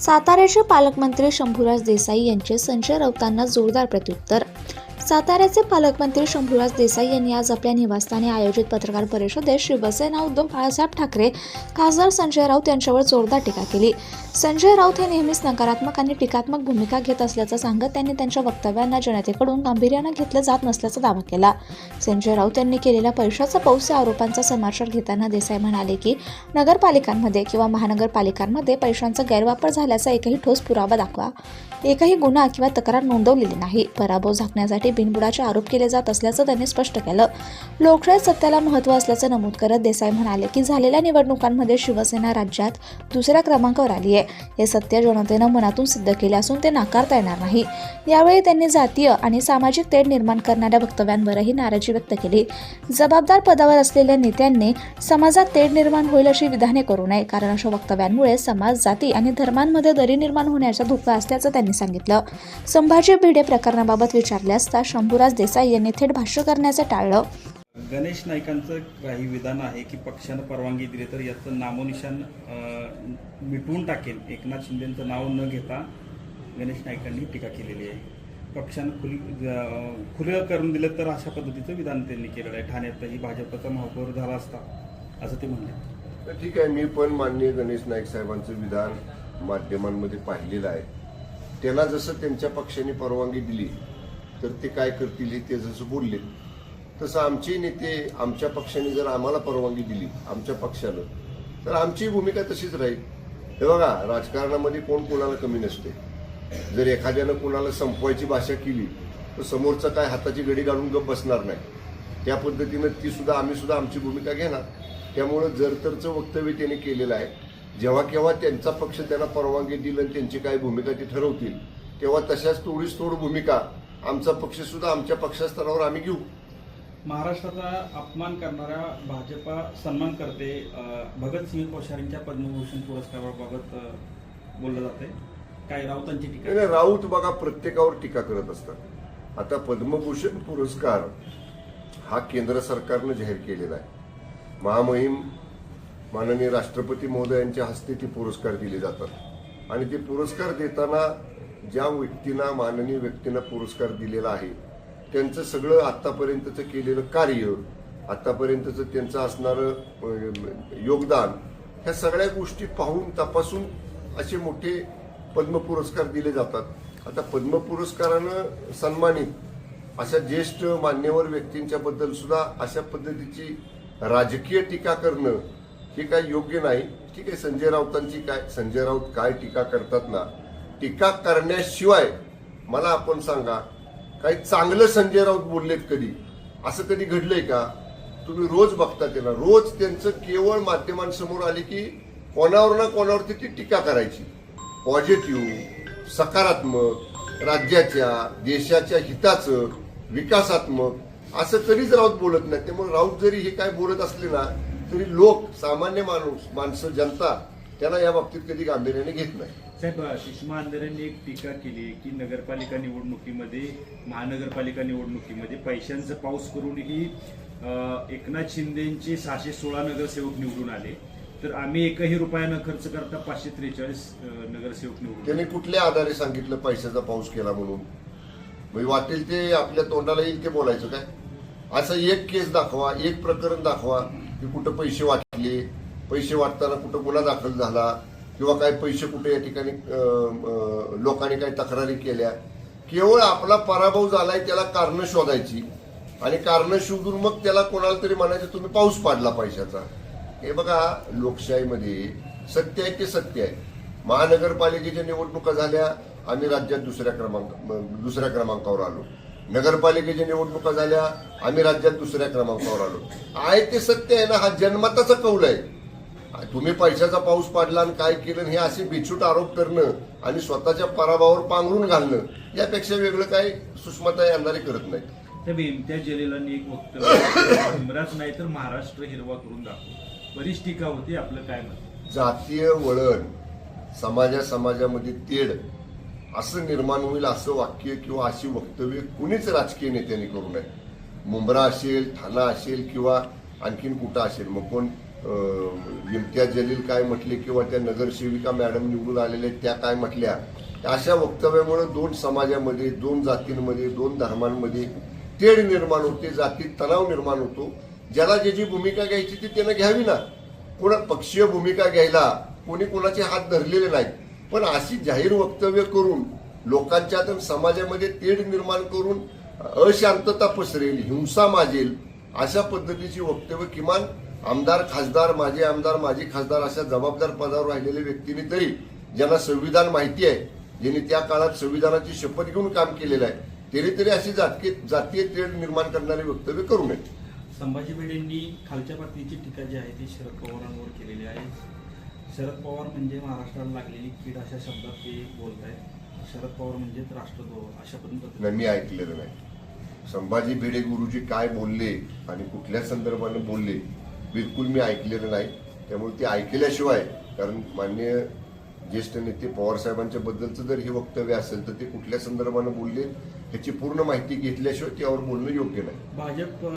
साताऱ्याचे पालकमंत्री शंभूराज देसाई यांचे संजय राऊतांना जोरदार प्रत्युत्तर साताऱ्याचे पालकमंत्री शंभूराज देसाई यांनी आज आपल्या निवासस्थानी आयोजित पत्रकार परिषदेत शिवसेना उद्धव बाळासाहेब ठाकरे खासदार संजय राऊत यांच्यावर जोरदार टीका केली. संजय राऊत हे नेहमीच नकारात्मक आणि टीकात्मक भूमिका घेत असल्याचं सांगत त्यांनी त्यांच्या वक्तव्यांना जनतेकडून गांभीर्यानं घेतलं जात नसल्याचा दावा केला. संजय राऊत यांनी केलेल्या पैशाचा पाऊस या आरोपांचा समाचार घेताना देसाई म्हणाले की नगरपालिकांमध्ये किंवा महानगरपालिकांमध्ये पैशांचा गैरवापर झाल्याचा एकही ठोस पुरावा दाखवा एकही गुन्हा किंवा तक्रार नोंदवलेली नाही. पराभव झाकण्यासाठी बिनबुडाचे आरोप केले जात असल्याचं त्यांनी स्पष्ट केलं. लोकशाही सत्याला महत्त्व असल्याचं नमूद करत देसाई म्हणाले की झालेल्या निवडणुकांमध्ये शिवसेना राज्यात दुसऱ्या क्रमांकावर आली आहे. हे सत्य जनतेनं मनातून सिद्ध केले असून ते नाकारता येणार नाही. यावेळी त्यांनी जातीय आणि सामाजिक तेढ निर्माण करणाऱ्या वक्तव्यांवरही नाराजी व्यक्त केली. जबाबदार पदावर असलेल्या नेत्यांनी समाजात तेढ निर्माण होईल अशी विधाने करू नये कारण अशा वक्तव्यांमुळे समाज जाती आणि धर्मांमध्ये दरी निर्माण होण्याचा धोका असल्याचं त्यांनी सांगितलं. संभाजी भिडे प्रकरणाबाबत विचारले असता शंभूराज देसाई यांनी थेट भाष्य करण्याचं टाळलं. गणेश नाईकांचं काही विधान आहे की पक्षानं परवानगी दिली तर याचं नामोनिशान मिटवून टाकेल. एकनाथ शिंदेचं नाव न घेता गणेश नाईकांनी टीका केलेली आहे. पक्षानं खुली खुलं करून दिलं तर अशा पद्धतीचं विधान त्यांनी केलेलं आहे. ठाण्यातही भाजपचा महापौर झाला असता असं ते म्हणले. तर ठीक आहे मी पण माननीय गणेश नाईक साहेबांचं विधान माध्यमांमध्ये पाहिलेलं आहे. त्यांना जसं त्यांच्या पक्षाने परवानगी दिली तर ते काय करतील हे ते जसं बोलले. तसं आमचे नेते आमच्या पक्षाने जर आम्हाला परवानगी दिली आमच्या पक्षानं तर आमची भूमिका तशीच राहील. हे बघा राजकारणामध्ये कोण कोणाला कमी नसते. जर एखाद्यानं कोणाला संपवायची भाषा केली तर समोरचा काय हाताची गडी काढून गप बसणार नाही. त्या पद्धतीनं ती सुद्धा आम्ही सुद्धा आमची भूमिका घेणार. त्यामुळं जर तरचं वक्तव्य त्यांनी केलेलं आहे जेव्हा केव्हा त्यांचा पक्ष त्यांना परवानगी दिली आणि त्यांची काय भूमिका ते ठरवतील तेव्हा तशाच थोडीच तोड भूमिका आमचा पक्ष सुद्धा आमच्या पक्षास्तरावर आम्ही घेऊ. महाराष्ट्राचा अपमान करणाऱ्या भाजपा सन्मान करते भगतसिंह कोश्यारींच्या पद्मभूषण पुरस्काराबाबत बोललं जाते काय राऊतांची टीका? नाही, राऊत बघा प्रत्येकावर टीका करत असतात. आता पद्मभूषण पुरस्कार हा केंद्र सरकारनं जाहीर केलेला आहे. महामहिम माननीय राष्ट्रपती महोदयांच्या हस्ते ते पुरस्कार दिले जातात. आणि ते पुरस्कार देताना ज्या व्यक्तींना माननीय व्यक्तींना पुरस्कार दिलेला आहे त्यांचं सगळं आत्तापर्यंतचं केलेलं कार्य आत्तापर्यंतचं त्यांचं असणारं योगदान ह्या सगळ्या गोष्टी पाहून तपासून असे मोठे पद्म पुरस्कार दिले जातात. आता पद्म पुरस्कारानं सन्मानित अशा ज्येष्ठ मान्यवर व्यक्तींच्याबद्दल सुद्धा अशा पद्धतीची राजकीय टीका करणं हे काय योग्य नाही. ठीक आहे संजय राऊतांची काय संजय राऊत काय टीका करतात ना टीका करण्याशिवाय मला आपण सांगा काही चांगलं संजय राऊत बोललेत कधी? असं कधी घडलंय का? तुम्ही रोज बघता त्याला. रोज त्यांचं केवळ माध्यमांसमोर आले की कोणावर ना कोणावरती ती टीका करायची. पॉझिटिव्ह सकारात्मक राज्याच्या देशाच्या हिताचं विकासात्मक असं कधीच राऊत बोलत नाही. त्यामुळे राऊत जरी हे काय बोलत असले ना तरी लोक सामान्य माणूस माणसं जनता त्यांना या बाबतीत कधी गांभीर्याने घेत नाही. साहेब सुषमा अंधारेंनी एक टीका केली की नगरपालिका निवडणुकीमध्ये महानगरपालिका निवडणुकीमध्ये पैशांचा पाऊस करूनही एकनाथ शिंदेचे सहाशे सोळा नगरसेवक निवडून आले. तर आम्ही एकही रुपया न खर्च करता पाचशे त्रेचाळीस नगरसेवक निवडून त्याने कुठल्या आधारे सांगितलं पैशाचा पाऊस केला म्हणून? म्हणजे वाटेल ते आपल्या तोंडाला येईल ते बोलायचं काय? असं एक केस दाखवा एक प्रकरण दाखवा की कुठं पैसे वाटले पैसे वाटताना कुठं गुन्हा दाखल झाला. किंवा काय पैसे कुठे या ठिकाणी लोकांनी काही तक्रारी केल्या. केवळ आपला पराभव झालाय त्याला कारणं शोधायची. आणि कारणं शोधून मग त्याला कोणाला तरी म्हणायचं तुम्ही पाऊस पाडला पैशाचा. हे बघा लोकशाहीमध्ये सत्य आहे ते सत्य आहे? महानगरपालिकेच्या निवडणुका झाल्या आम्ही राज्यात दुसऱ्या क्रमांक दुसऱ्या क्रमांकावर आलो. नगरपालिकेच्या निवडणुका झाल्या आम्ही राज्यात दुसऱ्या क्रमांकावर आलो. आहे ते सत्य आहे ना हा जन्मताचा कौल आहे. तुम्ही पैशाचा पाऊस पाडला आणि काय केलं हे असे बिछूट आरोप करणं आणि स्वतःच्या पराभवावर पांघरून घालणं यापेक्षा वेगळं काय सुषमाताई अंधारे करत नाही त्या इम्तियाज जलीलांनी एक वक्तव्य नाही तर महाराष्ट्र हिरवा करून दाखव बरीच टीका होती आपलं काय मत जातीय वळण समाजा समाजामध्ये तेढ असं निर्माण होईल असं वाक्य किंवा अशी वक्तव्य कुणीच राजकीय नेत्यांनी करू नये. मुंब्रा असेल ठाणा असेल किंवा आणखीन कुठं असेल मग कोण? इम्तियाज जलील काय म्हटले किंवा त्या नगरसेविका मॅडम निवडून आलेल्या त्या काय म्हटल्या? अशा वक्तव्यामुळे दोन समाजामध्ये दोन जातींमध्ये दोन धर्मांमध्ये तेढ निर्माण होते जातीत तणाव निर्माण होतो. ज्याला ज्याची भूमिका घ्यायची ती त्यानं घ्यावी ना. कोणा पक्षीय भूमिका घ्यायला कोणी कोणाचे हात धरलेले नाहीत. पण अशी जाहीर वक्तव्य करून लोकांच्या तर समाजामध्ये तेढ निर्माण करून अशांतता पसरेल हिंसा माजेल अशा पद्धतीची वक्तव्य किमान आमदार खासदार माजी आमदार माजी खासदार अशा जबाबदार पदावर राहिलेल्या व्यक्तींनी तरी ज्यांना संविधान माहिती आहे ज्यांनी त्या काळात संविधानाची शपथ घेऊन काम केलेलं आहे त्यांनी तरी अशी जातकीय जातीय तेढ निर्माण करणारी वक्तव्य करू नये. संभाजी भिडेंनी खालच्या पातळीची टीका जी आहे ती शरद पवारांवर केलेली आहे. शरद पवार म्हणजे महाराष्ट्राला लागलेली कीड अशा शब्दात ते बोलत आहेत शरद पवार म्हणजेच राष्ट्रद्रोह अशा पद्धतीने मी ऐकलेलं नाही. संभाजी भिडे गुरुजी काय बोलले आणि कुठल्या संदर्भानं बोलले बिलकुल मी ऐकलेलं नाही. त्यामुळे ते ऐकल्याशिवाय कारण मान्य ज्येष्ठ नेते पवारसाहेबांच्या बद्दलचं जर हे वक्तव्य असेल तर ते कुठल्या संदर्भानं बोलले ह्याची पूर्ण माहिती घेतल्याशिवाय त्यावर बोलणं योग्य नाही. भाजप